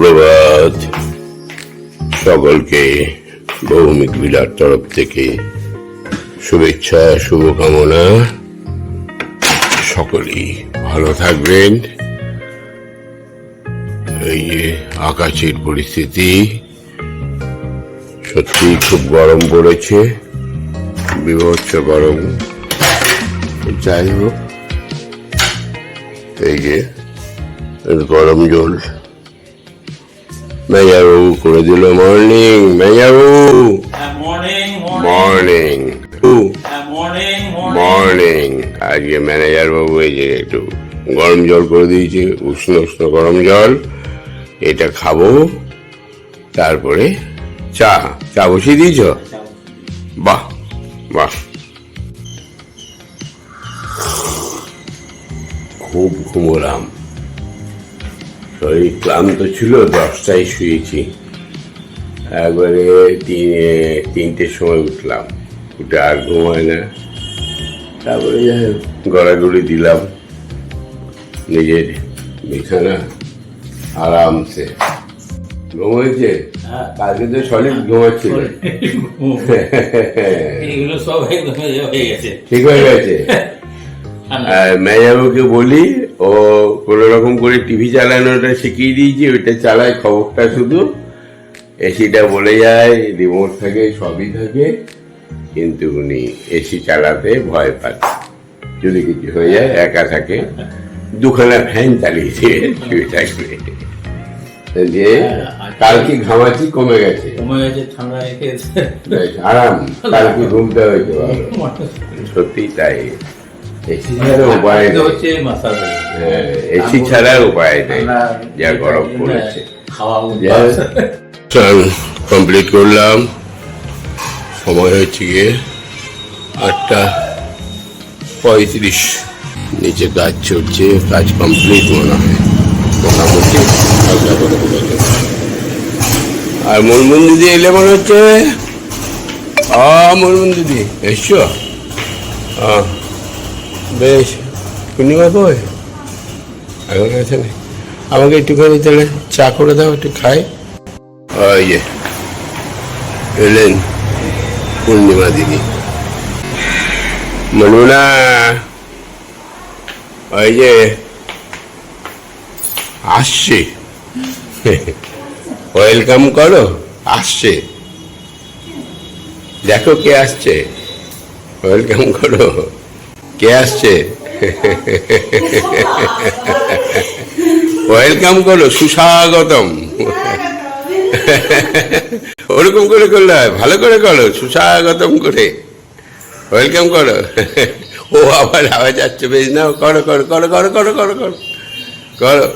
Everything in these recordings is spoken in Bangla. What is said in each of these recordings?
সুপ্রভাত। সকলকে ভৌমিক বিলার তরফ থেকে শুভেচ্ছা, শুভকামনা। সকলেই ভালো থাকবেন। এই যে আকাশের পরিস্থিতি, সত্যি খুব গরম পড়েছে, বিভৎস গরম। যাই হোক, এই যে গরম জল মেয়াবাবু করে দিল মর্নিং morning. মর্নিং. মর্নিং আজকে ম্যানেজার বাবু এই যে একটু গরম জল করে দিয়েছে উষ্ণ উষ্ণ গরম জল। এটা খাব। তারপরে চা। চা বসিয়ে দিয়েছ। বাহ বাহ। খুব ঘুমোলাম। শরীর ক্লান্ত ছিল দশটায় শুয়েছি। একবারে তিনে তিনটের সময় উঠলাম। উঠে আর ঘুম হয় না। তারপরে গড়াগড়ি দিলাম। নিজের বিছানা আরামসে। ঘুম হয়েছে হ্যাঁ। কালকে তো সলিড ঘুমাচ্ছিল। হয়ে ঠিক হয়ে গেছে। আর মেয়াবুকে বলি ও কোনো রকম করে টিভি চালানোটা শিখিয়ে দিয়েছি ওইটা চালায় খবরটা শুধু। এসিটা বলে যায় রিমোট থাকে সবই থাকে কিন্তু উনি এসি চালাতে ভয় পান। যদি কিছু হয়ে যায় একা থাকে। দুখানা ফ্যান চালিয়েছে শুয়ে থাকবে দিয়ে কালকে ঘামাচি কমে গেছে। কমে গেছে ঠান্ডা আরাম। কালকে ঘুমতে হয়েছে সত্যি তাই। এসি ছাড়া উপায় হ্যাঁ, এসি ছাড়া উপায় নেই যা গরম পড়েছে স্নান কমপ্লিট করলাম সময় হচ্ছে গিয়ে আটটা পঁয়ত্রিশ নিচে কাজ চলছে কাজ কমপ্লিট মনে হয় মোটামুটি। আর মুরমুন দিদি এলে মনে হচ্ছে আ মুরমুন দিদি এসছো আ, বেশ পূর্ণিমা কই এখন আছে না আমাকে একটুখানি তাহলে চা করে দাও, একটু খাই। ওই যে এলেন পূর্ণিমা দিদি। মনুনা ওই যে, আসছে। ওয়েলকাম করো, আসছে। দেখো কে আসছে। ওয়েলকাম করো। কে আসছে? ওয়েলকাম করো, সুস্বাগতম। ওরকম করে করলে হয়, ভালো করে করো, সুস্বাগতম করে। ওয়েলকাম করো। ও আবার আওয়াজ যাচ্ছে বেশ না করো করো করো করো করো করো করো করো।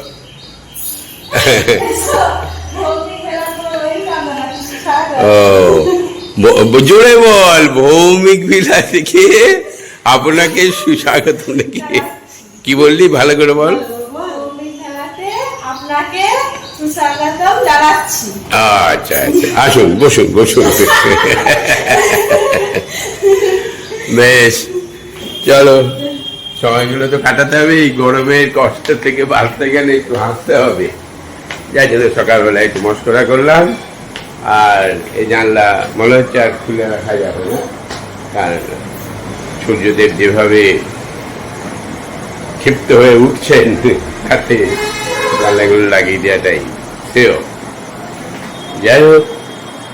ও জোরে বল, ভৌমিক বিলা থেকে আপনাকে সুস্বাগত নাকি? কি বললি? ভালো করে বল। আচ্ছা আচ্ছা। আসুন, বসুন বসুন। বেশ। চলো, সময়গুলো তো কাটাতে হবে। এই গরমের কষ্ট থেকে বাঁচতে গেলে একটু হাসতে হবে। যাই জন্য সকালবেলা একটু মস্করা করলাম। আর এই জানলা মনে হচ্ছে আর খুলে রাখা যাবে না। কারণ সূর্যদেব যেভাবে ক্ষিপ্ত হয়ে উঠছেন, হাতে জানলাগুলো লাগিয়ে দেওয়াটাই শ্রেয়। যাই হোক,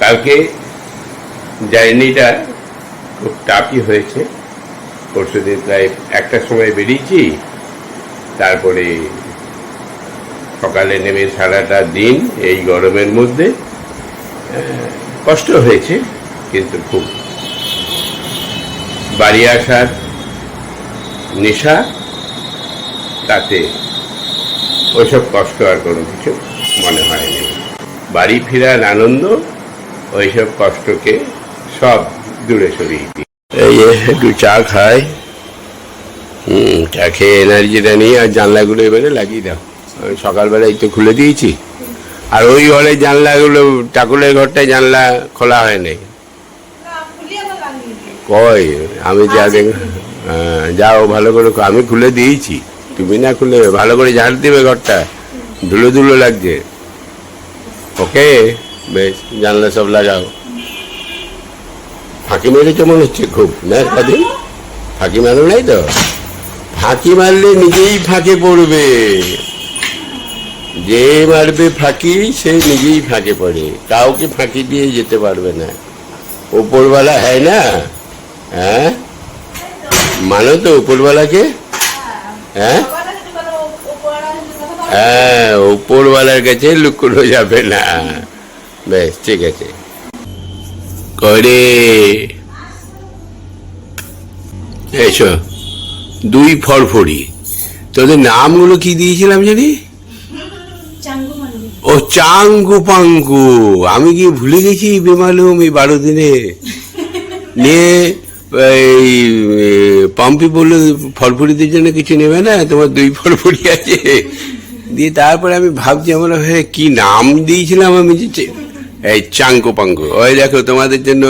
কালকে জার্নিটা খুব টাফই হয়েছে। পরশুদিন প্রায় একটা সময় বেরিয়েছি। তারপরে সকালে নেমে সারাটা দিন এই গরমের মধ্যে কষ্ট হয়েছে, কিন্তু খুব বাড়ি আসার নেশা, তাতে ওইসব কষ্ট আর কোনো কিছু মনে হয়নি। বাড়ি ফেরার আনন্দ, ওইসব কষ্টকে সব দূরে সরিয়ে দিই এই একটু চা খাই। হুম, চা খেয়ে এনার্জিটা নিয়ে আর জানলাগুলো এবারে লাগিয়ে দাও। আমি সকালবেলায় তো খুলে দিয়েছি। আর ওই ঘরের জানলাগুলো, ঠাকুরের ঘরটায় জানলা খোলা হয় নাই। কই আমি যা দেখ হ্যাঁ, যাও ভালো করে আমি খুলে দিয়েছি। তুমি না খুলে ভালো করে ঝাড় দিবে ঘরটা। ধুলো ধুলো লাগছে। ওকে? বেশ জানলা সব লাগাও। ফাঁকি মেরেছে মনে হচ্ছে খুব না কদিন? ফাঁকি মারো নাই তো? ফাঁকি মারলে নিজেই ফাঁকে পড়বে। যে মারবে ফাঁকি সে নিজেই ফাঁকে পড়ে। কাউকে ফাঁকি দিয়ে যেতে পারবে না। উপরওয়ালা হয় না? হ্যাঁ? মানো তো উপরওয়ালাকে? হ্যাঁ। হ্যাঁ উপরওয়ালার কাছে লুকোনো যাবে না। বেশ, ঠিক আছে। করে। এসো। দুই ফরফরি। তোদের নামগুলো কি দিয়েছিলাম জানি? ও, চাঙ্গু পাঙ্গু। আমি কি ভুলে গেছি, বেমালুম এই বারো দিনে? নিয়ে এই পম্পি বলল ফলফুরিদের জন্য কিছু নেবে না? তোমার দুই ফলফুরি আছে। দিয়ে তারপরে আমি ভাবছি, আমরা হ্যাঁ কি নাম দিয়েছিলাম আমি যে এই চাঙ্কু পাঙ্কু ওই দেখো, তোমাদের জন্য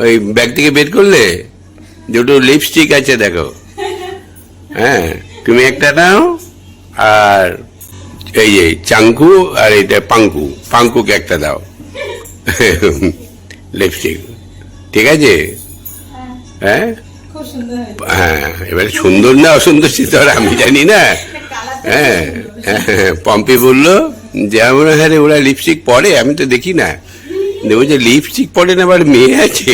ওই ব্যাগ থেকে বের করলে দুটো লিপস্টিক আছে, দেখো। হ্যাঁ তুমি একটা নাও, আর এই যে চাঙ্কু আর এটা পাঙ্কু। পাঙ্কুকে একটা দাও। লিপস্টিক ঠিক আছে? হ্যাঁ। হ্যাঁ এবারে সুন্দর না অসুন্দর সে আমি জানি না। হ্যাঁ হ্যাঁ, পম্পি বলল যেমন হ্যাঁ রে, ওরা লিপস্টিক পরে আমি তো দেখি না। যে লিপস্টিক পরে না আবার মেয়ে আছে?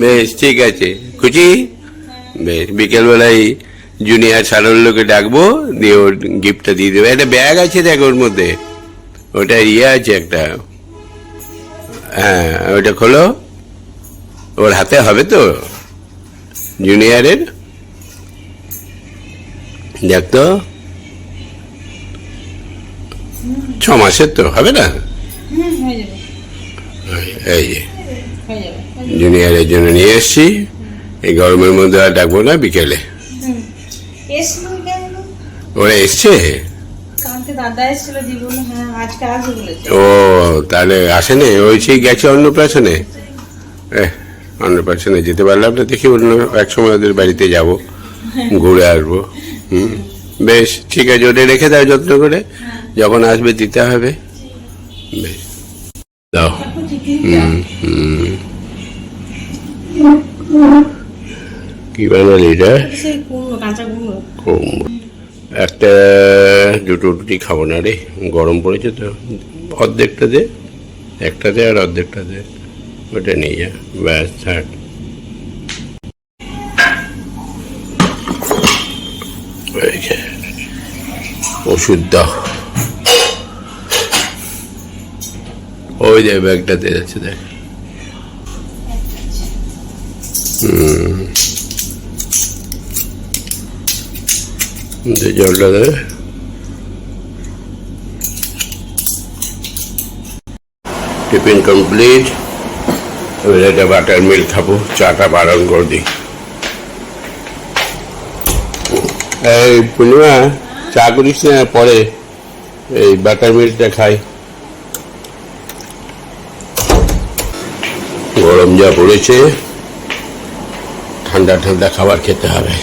বেশ ঠিক আছে। খুশি? বেশ বিকেলবেলায় জুনিয়র সারল্যকে ডাকবো দিয়ে ওর গিফটটা দিয়ে দেবে। একটা ব্যাগ আছে দেখ ওর মধ্যে। ওটা ইয়ে আছে একটা। হ্যাঁ ওটা খোলো। ওর হাতে হবে তো? জুনিয়রের দেখ তো। ছ মাসের তো হবে না? হয়ে এই যে। জুনিয়রের জন্য নিয়ে এসছি। এই গরমের মধ্যে আর ডাকবো না বিকেলে? ওরা এসছে? হ্যাঁ ও তাহলে আসেনি? ওই সেই গেছে অন্নপ্রাশনে? এহ, অন্নপ্রাশনে যেতে পারলাম না দেখি অন্য এক সময় ওদের বাড়িতে যাব ঘুরে আসব। হুম বেশ ঠিক আছে ওটা রেখে দাও যত্ন করে যখন আসবে দিতে হবে। বেশ দাও। হুম হুম। কি বানালি এটা। একটা দুটো রুটি খাব না রে গরম পড়েছে তো। অর্ধেকটা দে একটা দে আর অর্ধেকটা দে। ওটা নিয়ে যা ব্যাস থাক। ওষুধ দাও। ওই যে ব্যাগটাতে যাচ্ছে কমপ্লিট। এবার বাটার মিল্ক খাব, চাটা বারণ করে দিই। এই পূর্ণিমা, চা করিস না? পরে এই বাটার মিল্কটা খাই। গরম যা পড়েছে, ঠান্ডা ঠান্ডা খাবার খেতে হবে।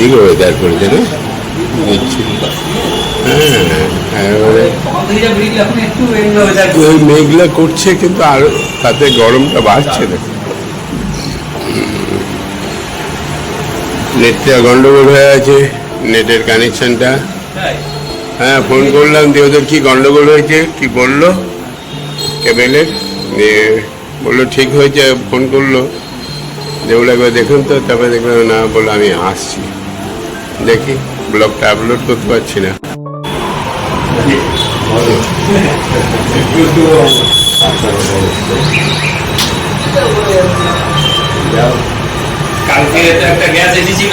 সাংঘাতিক ওয়েদার করেছে না বুঝছি। হ্যাঁ ওই মেঘলা করছে কিন্তু আর তাতে গরমটা বাড়ছে না। নেটটা গন্ডগোল হয়ে আছে, নেটের কানেকশনটা হ্যাঁ ফোন করলাম, দিয়ে ওদের কি গন্ডগোল হয়েছে, কি বলল? কেবেলের, দিয়ে বলল, ঠিক হয়েছে ফোন করল। দিয়ে বলে একবার দেখুন তো তারপরে দেখলাম, না বলল, আমি আসছি। দেখি ব্লগটা আপলোড করতে পারছি না। গ্যাস এসেছি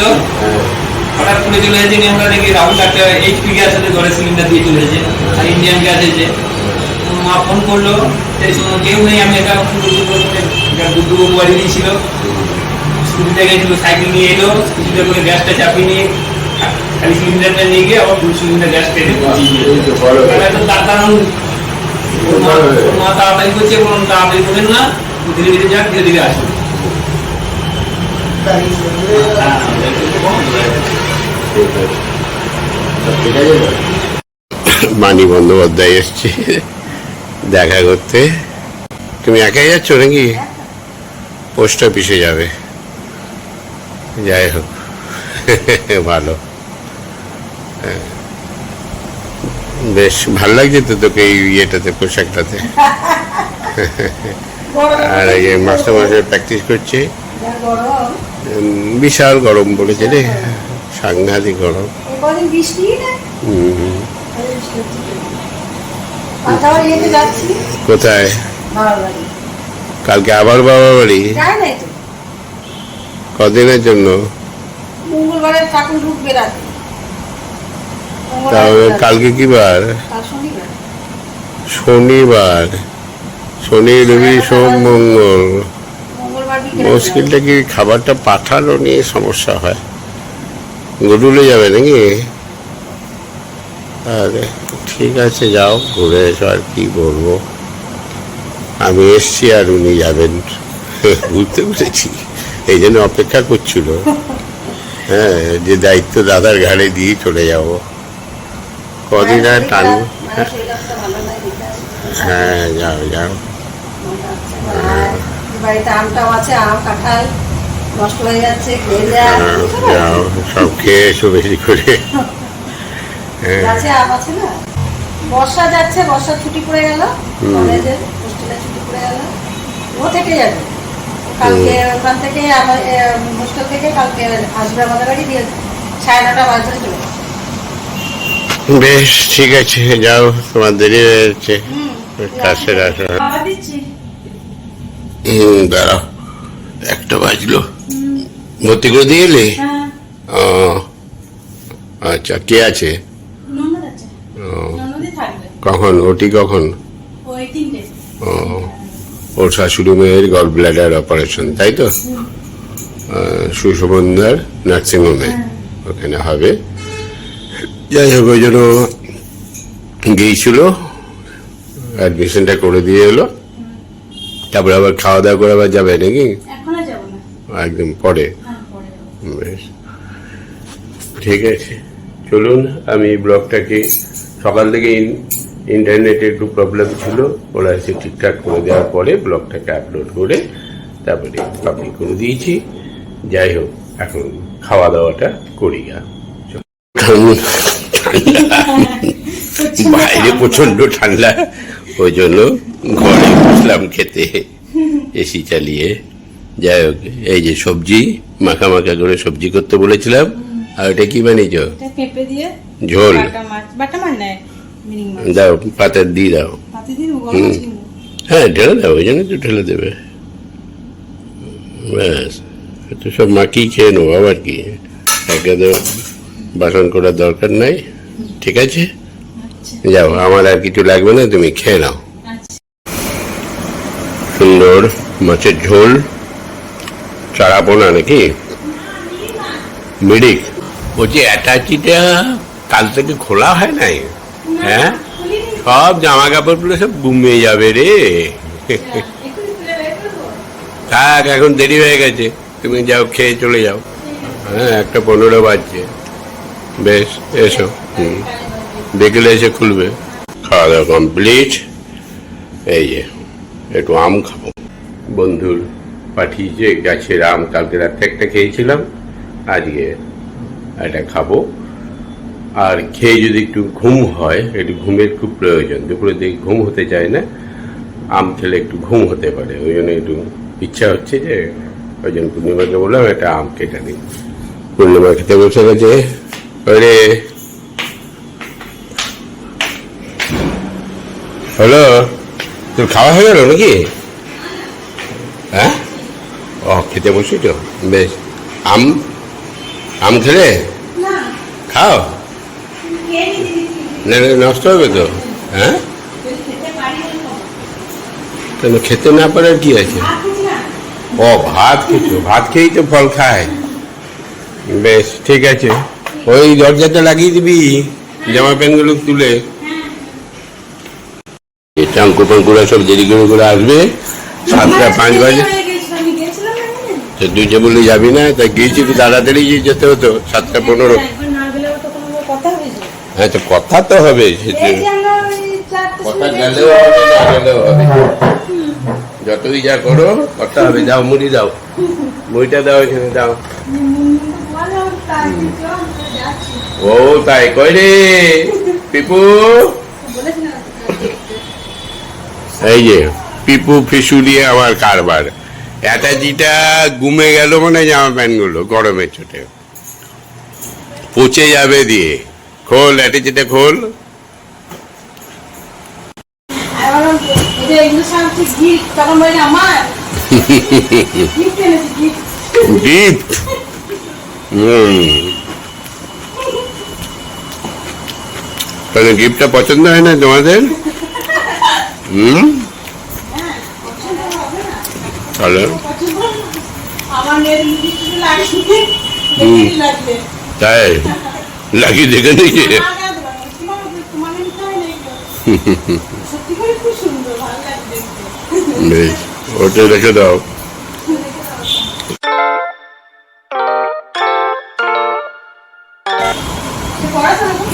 মা ফোন করল কেউ নেই, আমি গেছিল, সাইকেল নিয়ে এলো, স্কুটিতে করে গ্যাসটা চাপিয়ে নিয়ে খালি সিলিন্ডারটা নিয়ে গিয়ে আবার সিলিন্ডার গ্যাস তাড়াতাড়ি করছে বলুন তাড়াতাড়ি না ধীরে ধীরে ধীরে ধীরে আসুন? মানি বন্দ্যোপাধ্যায় এসছে দেখা করতে তুমি একাই যাচ্ছ নাকি পোস্ট অফিসে যাবে যাই হোক, ভালো। বেশ, ভালো লাগছে তো তোকে এই ইয়েটাতে, পোশাকটাতে। আর এই মাস্টার মাস্টার প্র্যাকটিস করছে। বিশাল গরম পড়েছে রে। সাংঘাতিক গরম। কোথায়? কালকে আবার বাবা বাড়ি? কদিনের জন্য? মঙ্গলবারে ঠাকুর ঢুকবে রাতে। তাহলে কালকে কি বার? শনিবার। শনি, রবি, সোম, মঙ্গল। মুশকিলটা কি খাবারটা পাঠানো নিয়ে সমস্যা হয়? গরুলে যাবে নাকি? আরে, ঠিক আছে, যাও, ঘুরে এসো, আর কি বলব? আমি এসছি আর উনি যাবেন। বুঝতে পেরেছি। এই জন্য অপেক্ষা করছিল। হ্যাঁ যে দায়িত্ব দাদার ঘাড়ে দিয়ে চলে যাব। কদিন আর শরীরটা ভালো নাই হ্যাঁ যাও যাও। হয়ে হ্যাঁ, যাও সব খেয়ে এসো বেশি করে। গাছে আম আছে না? বর্ষা যাচ্ছে বর্ষা ছুটি পড়ে গেল। কলেজের হোস্টেলে ছুটি পড়ে গেল। ও থেকে যাবে। কালকে ওখান থেকে আমার হোস্টেল থেকে কালকে আসবে আমাদের বাড়ি দিয়ে সাড়ে নটা বাজে চলে। বেশ ঠিক আছে যাও তোমার দেরি হয়ে যাচ্ছে। হুম কাছে রাখো হুম দাঁড়াও একটা বাজলো। ভর্তি করে দিয়ে এলে? হ্যাঁ। ও আচ্ছা কে আছে? ও। কখন? ওটি কখন? ও ওর শাশুড়ি মেয়ের গল ব্লাডার অপারেশন তাই তো? সুশোভনদার নার্সিংহোমে ওখানে হবে। যাই হোক ওই জন্য গিয়েছিল অ্যাডমিশনটা করে দিয়ে এলো। তারপরে আবার খাওয়া দাওয়া করে আবার যাবে নাকি? না। একদম পরে। হ্যাঁ বেশ। ঠিক আছে। চলুন আমি ব্লগটাকে সকাল থেকে ইন- ইন্টারনেটে একটু প্রবলেম ছিল ওরা এসে ঠিকঠাক করে দেওয়ার পরে ব্লগটাকে আপলোড করে তারপরে পাবলিক করে দিয়েছি। যাই হোক এখন খাওয়া দাওয়াটা করি গা। বাইরে প্রচণ্ড ঠান্ডা। ওই জন্য ঘরে বসলাম খেতে এসি চালিয়ে। যাই হোক এই যে সবজি মাখা মাখা করে সবজি করতে বলেছিলাম। আর ওটা কি বানিয়েছ? এটা ঝোল। দাও পাতার দিয়ে দাও। পাতি। হ্যাঁ ঢেলে দাও ওই জন্য তো ঢেলে দেবে। ব্যাস তো সব মাটি খেয়ে নেব আবার কি? একে তো বাসন করার দরকার নাই। ঠিক আছে? যাও, আমার আর কিছু লাগবে না, তুমি খেয়ে নাও। সুন্দর মাছের ঝোল। চারা পোনা নাকি? মিরিক, বলছি, অ্যাটাচিটা কাল থেকে খোলা হয় নাই? হ্যাঁ? সব জামা কাপড়গুলো সব গুমে যাবে রে। থাক, এখন দেরি হয়ে গেছে। তুমি যাও, খেয়ে চলে যাও। হ্যাঁ একটা পনেরো বাজছে। বেশ, এসো। বিকেলে এসে খুলবে। খাওয়া দাওয়া কমপ্লিট এই যে, একটু আম খাব। বন্ধুর পাঠিয়েছে, গাছের আম কালকে রাত্রে একটা খেয়েছিলাম, আজকে এটা খাব। আর খেয়ে যদি একটু ঘুম হয়, একটু ঘুমের খুব প্রয়োজন দুপুরে দিকে ঘুম হতে চায় না, আম খেলে একটু ঘুম হতে পারে, ওই জন্য একটু ইচ্ছা হচ্ছে যে, ওই জন্য পূর্ণিমাকে বললাম একটা আম কেটে দিই পূর্ণিমা খেতে বসে গেছে ওরে হ্যালো তোর খাওয়া হয়ে গেল নাকি? হ্যাঁ? ও খেতে তো বেশ। আম আম খেলে? খাও? না নষ্ট হবে তো হ্যাঁ? পারি। কেন খেতে না পারার কি আছে? ও ভাত কিছু ভাত খেয়েই তো ফল খায়। বেশ ঠিক আছে। ওই দরজাটা লাগিয়ে দিবি জামা প্যান্টগুলো তুলে। চাঙ্কু পাঙ্কুরা সব দেরি করে করে আসবে সাতটা পাঁচ বাজে হয়ে? তো তুই যে বললি যাবি না তাই গিয়েছি তো তাড়াতাড়ি যেতে হতো সাতটা পনেরো তো হ্যাঁ তো কথা তো হবে তো- কথা গেলেও হবে না গেলেও হবে যতই যা করো কথা হবে দাও মুড়ি দাও মুড়িটা দাও এখানে দাও। ও তাই কই রে পিপু এই যে, পিপু ফিসু দিয়ে আমার কারবার। অ্যাটাচিটা গুমে গেল মানে জামা প্যান্টগুলো গরমের চোটে। পচে যাবে দিয়ে। খোল অ্যাটাচিটা খোল। গিফট গিফটটা পছন্দ হয় না তোমাদের? হুম। হ্যাঁ, পছন্দ তাহলে তাই? লাগিয়ে দেখে নিয়েছে আগে দেবো, তোমার তোমার নিতে না এগুলো। সত্যি করে খুব সুন্দর ভালো লাগবে দেখতে। বেশ ওটা রেখে দাও?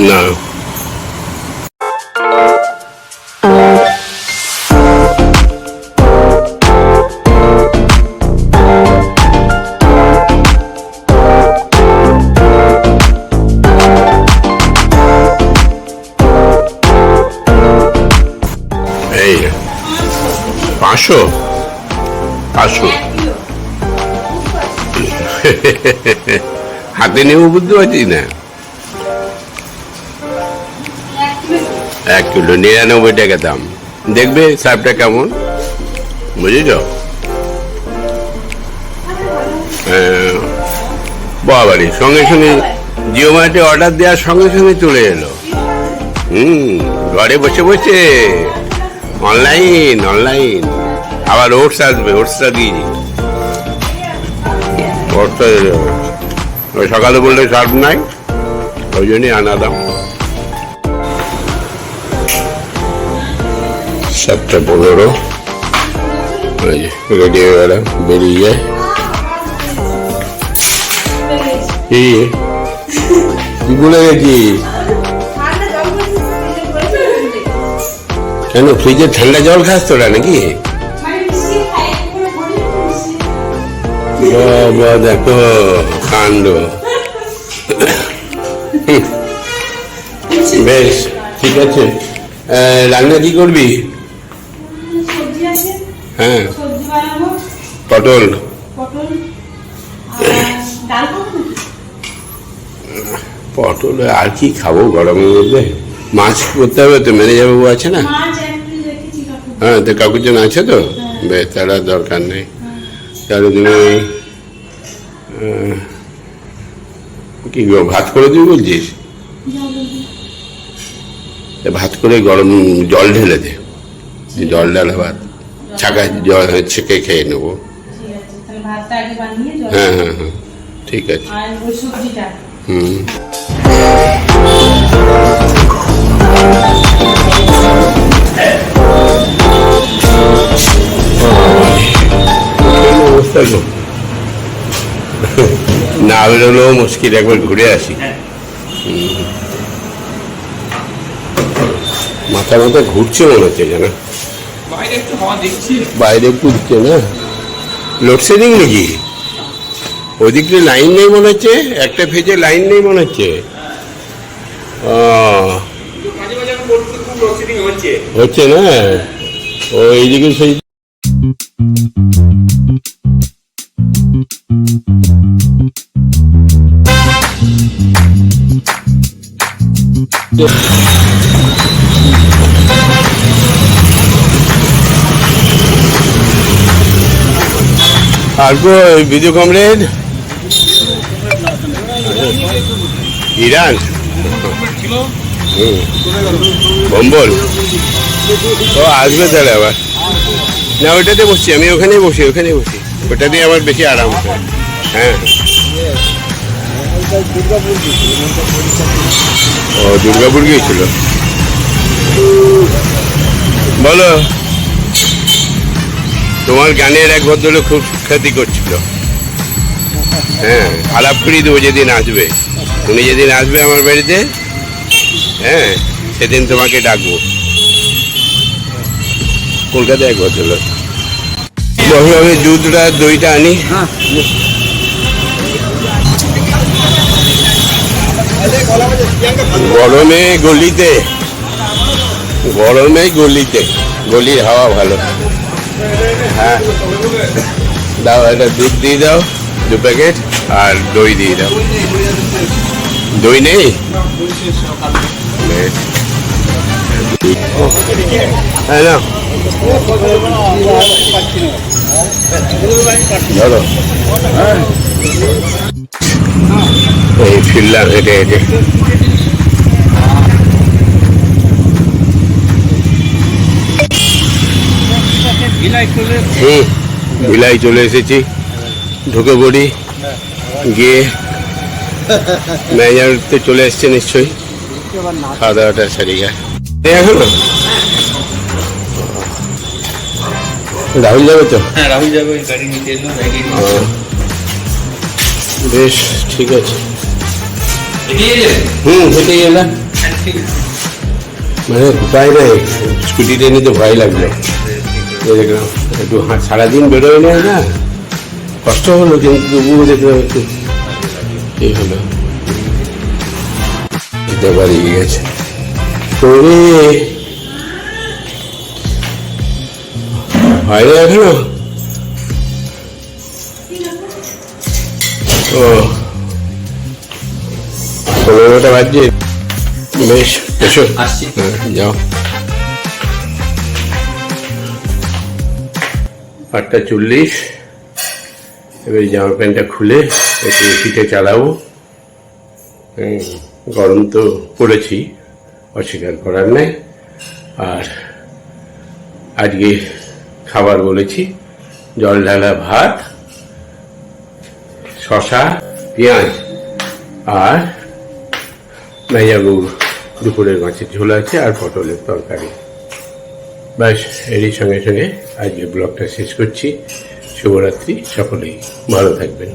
না। কিলো। হাতে নেব বুঝতে পারছি না? এক কিলো। নিরানব্বই টাকা দাম। দেখবে সাপটা কেমন? বুঝেছ? হ্যাঁ, বাবারি সঙ্গে সঙ্গে জিও মার্টে অর্ডার দেওয়ার সঙ্গে সঙ্গে চলে এলো। হুম ঘরে বসে বসে। অনলাইন অনলাইন আবার ওটস আসবে ওটসটা দিয়েছি ওটসটা ওই সকালে বললে সার্ভ নাই ওই জন্যই আনা দাম সাতটা পনেরো। রেডি হয়ে গেলাম বেরিয়ে যায় কি? বলে গেছি ঠান্ডা জল করে দিচ্ছি, ফ্রিজে ভরে ফেলে দিলে। কেন ফ্রিজে ঠান্ডা জল খাস তোরা নাকি? বাবা দেখো কাণ্ড। বেশ ঠিক আছে। রান্না কি করবি? হ্যাঁ। পটল। পটল, আর কি খাব গরমের মধ্যে? মাছ করতে হবে তো ম্যানেজার বাবু আছে না। হ্যাঁ তো কাকুর জন্য আছে তো? বেশ তার দরকার নেই। তাহলে তুমি কি ভাত করে দিবি বলছিস? ভাত করে গরম জল ঢেলে দে। জল ঢালা ভাত। ছাকা জল ছেঁকে খেয়ে নেব। হ্যাঁ হ্যাঁ হ্যাঁ। ঠিক আছে। হুম। অবস্থা গো না বেরোলেও মুশকিল একবার ঘুরে আসি। হুম। মাথা মাথা ঘুরছে মনে হচ্ছে জানা বাইরে একটু ঘুরছে না? লোডশেডিং নাকি? ওদিক লাইন নেই মনে হচ্ছে? একটা ফেজে লাইন নেই মনে হচ্ছে। হচ্ছে না? ও এইদিকে সেই আর ভিডিও কমরেড? ইরান? বম্বল ও, আসবে তাহলে আবার। না, ওইটাতে বসছি, আমি ওখানেই বসি ওখানেই বসি। ওটা দিয়ে আমার বেশি আরাম হ্যাঁ। ও, দুর্গাপুর গিয়েছিল? বলো। তোমার গানের এক ভদ্রলোক খুব সুখ্যাতি করছিল। হ্যাঁ আলাপ করিয়ে দেবো যেদিন আসবে। উনি যেদিন আসবে আমার বাড়িতে হ্যাঁ সেদিন তোমাকে ডাকবো। কলকাতায় এক ভদ্রলোক। বসো আমি দুধটা, দইটা আনি। গরমে গলিতে গরমে গলিতে, গলির হাওয়া ভালো হ্যাঁ দাও একটা দুধ দিয়ে দাও, দু প্যাকেট, আর দই দিয়ে দাও দই নেই। হ্যাঁ। ধরো এই ফিরলাম হেঁটে হেঁটে। হুম ভিলাই চলে এসেছি। ঢুকে পড়ি। গিয়ে ম্যানেজার চলে এসছে নিশ্চয়ই। খাওয়া দাওয়াটা সারি গা এখনও? রাহুল যাবে তো? হ্যাঁ রাহুল যাবে গাড়ি নিতে বেশ ঠিক আছে। হুম, হেঁটে গেলাম মানে উপায় নেই স্কুটিতে নিতে ভয় লাগল। দেখলাম একটু সারাদিন বেরোয় না না। কষ্ট হলো কিন্তু তবুও দেখলাম একটু এই হলো। পারি গেছে ও। পনেরোটা বাজছে বেশ এসো। আসছি। হ্যাঁ, যাও। আটটা চল্লিশ। এবার জামা প্যান্টটা খুলে একটু এসিটা চালাবো। গরম তো পড়েছি অস্বীকার করার নেই। আর আজকে খাবার বলেছি জল ঢালা ভাত শশা পেঁয়াজ। আর মেজাগুড় দুপুরের মাছের ঝোল আছে আর পটলের তরকারি। ব্যাস, এরই সঙ্গে সঙ্গে আজকে ব্লগটা শেষ করছি। শুভরাত্রি, সকলেই ভালো থাকবেন।